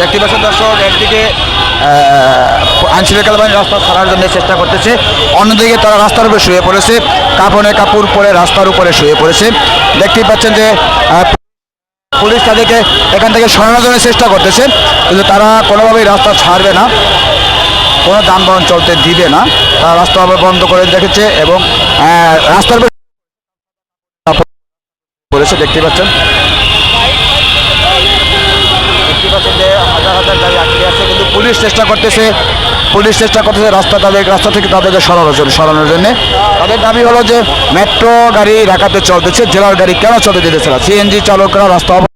দেখতে পাচ্ছেন দর্শক? একদিকে আইনশৃঙ্খলা বাহিনী রাস্তা ছাড়ার জন্য চেষ্টা করতেছে। অন্যদিকে তারা রাস্তার উপরে শুয়ে পড়েছে। কাপড়ে কাপড় পরে রাস্তার উপরে শুয়ে পড়েছে। দেখতেই পাচ্ছেন যে পুলিশ তাদেরকে এখান থেকে সরানোর জন্য চেষ্টা করতেছে। কিন্তু তারা কোনোভাবেই রাস্তা ছাড়বে না। কোনো যানবাহন চলতে দিবে না। তারা রাস্তা বন্ধ করে রেখেছে এবং রাস্তার উপরে দেখতে পাচ্ছেন দেখতে পাচ্ছেন যে হাজার হাজার গাড়ি আটকে আছে কিন্তু পুলিশ চেষ্টা করতেছে, পুলিশ চেষ্টা করতেছে, রাস্তা তাদের রাস্তা থেকে তাদেরকে সরানোর জন্য সরানোর জন্য। তাদের দাবি হলো যে, মেট্রো গাড়ি ঢাকাতে চলতেছে, জেলার গাড়ি কেন চলতে দিতেছে না? সিএনজি চালকরা রাস্তা